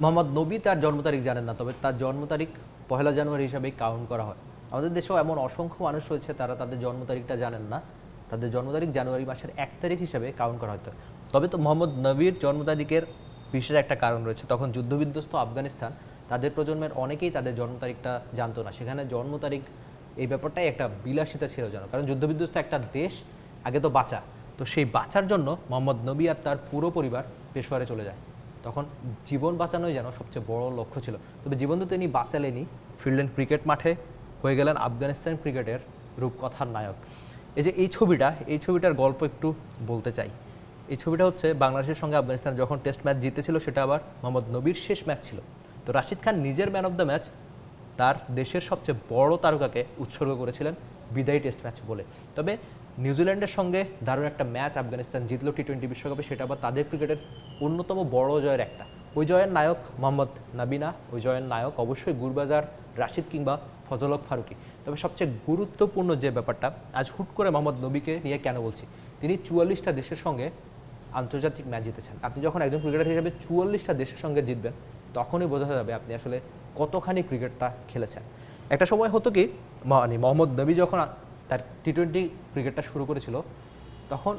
মোহাম্মদ নবী তার জন্ম তারিখ জানেন না, তবে তার জন্ম তারিখ পহেলা জানুয়ারি হিসাবে কাউন্ট করা হয়। আমাদের দেশেও এমন অসংখ্য মানুষ রয়েছে তারা তাদের জন্ম তারিখটা জানেন না। তাদের জন্ম তারিখ জানুয়ারি মাসের এক তারিখ হিসাবে কাউন্ট করা হতো তবে তো মোহাম্মদ নবীর জন্ম তারিখের বিশেষ একটা কারণ রয়েছে। তখন যুদ্ধবিধ্বস্ত আফগানিস্তান তাদের প্রজন্মের অনেকেই তাদের জন্ম তারিখটা জানতো না। সেখানে জন্ম তারিখ এই ব্যাপারটাই একটা বিলাসিতা ছিল যেন। কারণ যুদ্ধবিধ্বস্ত একটা দেশ আগে তো বাঁচা। তো সেই বাঁচার জন্য মোহাম্মদ নবী আর তার পুরো পরিবার পেশোয়ারে চলে যায়। তখন জীবন বাঁচানোই যেন সবচেয়ে বড় লক্ষ্য ছিল। তবে জীবন তো তিনি বাঁচালেনি ফিরলেন ক্রিকেট মাঠে হয়ে গেলেন আফগানিস্তান ক্রিকেটের রূপকথার নায়ক। এই যে এই ছবিটা, এই ছবিটার গল্প একটু বলতে চাই। এই ছবিটা হচ্ছে বাংলাদেশের সঙ্গে আফগানিস্তান যখন টেস্ট ম্যাচ জিতেছিল, সেটা আবার মোহাম্মদ নবীর শেষ ম্যাচ ছিল। তো রাশিদ খান নিজের ম্যান অফ দ্য ম্যাচ, তার দেশের সবচেয়ে বড় তারকাকে উৎসর্গ করেছিলেন বিদায়ী টেস্ট ম্যাচ বলে। তবে নিউজিল্যান্ডের সঙ্গে দারুণ একটা ম্যাচ আফগানিস্তান জিতলো টি টোয়েন্টি বিশ্বকাপে, সেটা আবার তাদের ক্রিকেটের অন্যতম বড় জয়ের একটা। ওই জয়ের নায়ক মোহাম্মদ নাবিনা ওই জয়ের নায়ক অবশ্যই গুরবাজার, রাশিদ কিংবা ফজলক ফারুকি। তবে সবচেয়ে গুরুত্বপূর্ণ যে ব্যাপারটা, আজ হুট করে মোহাম্মদ নবীকে নিয়ে কেন বলছি? তিনি চুয়াল্লিশটা দেশের সঙ্গে আন্তর্জাতিক ম্যাচ জিতেছেন। আপনি যখন একজন ক্রিকেটার হিসেবে চুয়াল্লিশটা দেশের সঙ্গে জিতবেন, তখনই বোঝা যাবে আপনি আসলে কতখানি ক্রিকেটটা খেলেছেন। একটা সময় হতো কি মানে মোহাম্মদ নবী যখন তার টি টোয়েন্টি ক্রিকেটটা শুরু করেছিল, তখন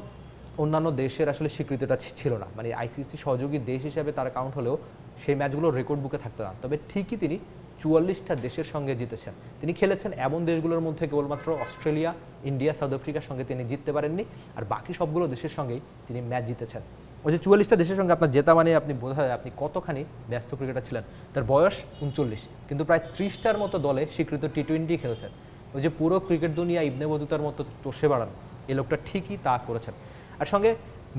অন্যান্য দেশের আসলে স্বীকৃতিটা ছিল না। মানে আইসিসি সহযোগী দেশ হিসেবে তার কাউন্ট হলেও সেই ম্যাচগুলো রেকর্ড বুকে থাকতো না। তবে ঠিকই তিনি চুয়াল্লিশটা দেশের সঙ্গে জিতেছেন। তিনি খেলেছেন এমন দেশগুলোর মধ্যে কেবলমাত্র অস্ট্রেলিয়া, ইন্ডিয়া, সাউথ আফ্রিকার সঙ্গে তিনি জিততে পারেননি। আর বাকি সবগুলো দেশের সঙ্গেই তিনি ম্যাচ জিতেছেন। ওই যে চুয়াল্লিশটা দেশের সঙ্গে আপনার জেতা মানে আপনি বোঝা যায় আপনি কতখানি ব্যস্ত ক্রিকেটার ছিলেন। তার বয়স উনচল্লিশ, কিন্তু প্রায় ত্রিশটার মতো দলে স্বীকৃত টি টোয়েন্টি খেলেছেন। ওই যে পুরো ক্রিকেট দুনিয়া ইবনে বদুতার মতো চষে বাড়ান এই লোকটা ঠিকই তা করেছেন। আর সঙ্গে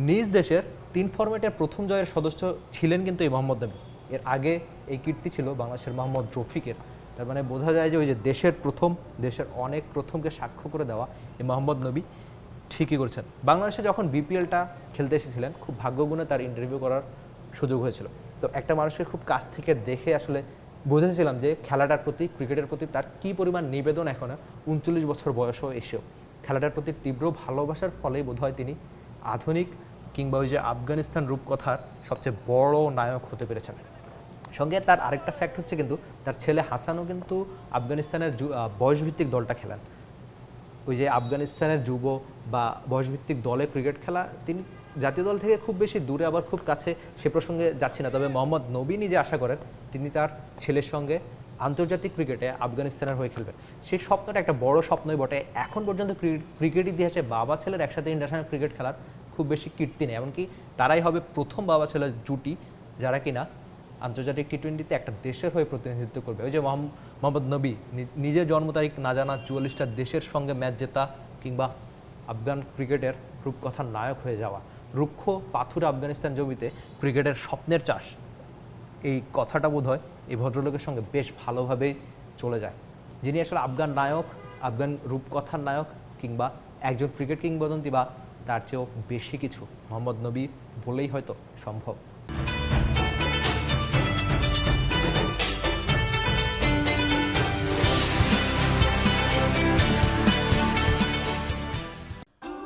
নিজ দেশের তিন ফরম্যাটের প্রথম জয়ের সদস্য ছিলেন কিন্তু এই মোহাম্মদ নবী এর আগে এই কীর্তি ছিল বাংলাদেশের মোহাম্মদ রফিকের। তার মানে বোঝা যায় যে ওই যে দেশের প্রথম, দেশের অনেক প্রথমকে সাক্ষ্য করে দেওয়া এই মোহাম্মদ নবী। ঠিকই করেছেন। বাংলাদেশে যখন বিপিএলটা খেলতে এসেছিলেন, খুব ভাগ্যগুণে তার ইন্টারভিউ করার সুযোগ হয়েছিল। তো একটা মানুষকে খুব কাছ থেকে দেখে আসলে বুঝেছিলাম যে খেলাটার প্রতি, ক্রিকেটের প্রতি তার কী পরিমাণ নিবেদন এখনও উনচল্লিশ বছর বয়সও এসেও। খেলাটার প্রতি তীব্র ভালোবাসার ফলেই বোধহয় তিনি আধুনিক কিংবা ওই যে আফগানিস্তান রূপকথার সবচেয়ে বড় নায়ক হতে পেরেছেন। সঙ্গে তার আরেকটা ফ্যাক্ট হচ্ছে কিন্তু, তার ছেলে হাসানও কিন্তু আফগানিস্তানের বয়সভিত্তিক দলটা খেলেন। ওই যে আফগানিস্তানের যুব বা বয়সভিত্তিক দলে ক্রিকেট খেলা, তিনি জাতীয় দল থেকে খুব বেশি দূরে, আবার খুব কাছে সে প্রসঙ্গে যাচ্ছি না। তবে মোহাম্মদ নবী নিজে আশা করেন তিনি তার ছেলের সঙ্গে আন্তর্জাতিক ক্রিকেটে আফগানিস্তানের হয়ে খেলবেন। সেই স্বপ্নটা একটা বড় স্বপ্নই বটে। এখন পর্যন্ত ক্রিকেট ইতিহাসে বাবা ছেলের একসাথে ইন্টারন্যাশনাল ক্রিকেট খেলার খুব বেশি কীর্তি নেই। এমনকি তারাই হবে প্রথম বাবা ছেলের জুটি, যারা কিনা আন্তর্জাতিক টি টোয়েন্টিতে একটা দেশের হয়ে প্রতিনিধিত্ব করবে। ওই যে মোহাম- মোহাম্মদ নবী নিজের জন্ম তারিখ না জানা চুয়াল্লিশটা দেশের সঙ্গে ম্যাচ জেতা কিংবা আফগান ক্রিকেটের রূপকথার নায়ক হয়ে যাওয়া। রুক্ষ পাথুরে আফগানিস্তান জমিতে ক্রিকেটের স্বপ্নের চাষ। এই কথাটা বোধ হয় এই ভদ্রলোকের সঙ্গে বেশ ভালোভাবেই চলে যায়। যিনি আসলে আফগান নায়ক, আফগান রূপকথার নায়ক কিংবা একজন ক্রিকেট কিংবদন্তি বা তার চেয়েও বেশি কিছু মোহাম্মদ নবী বলেই হয়তো সম্ভব।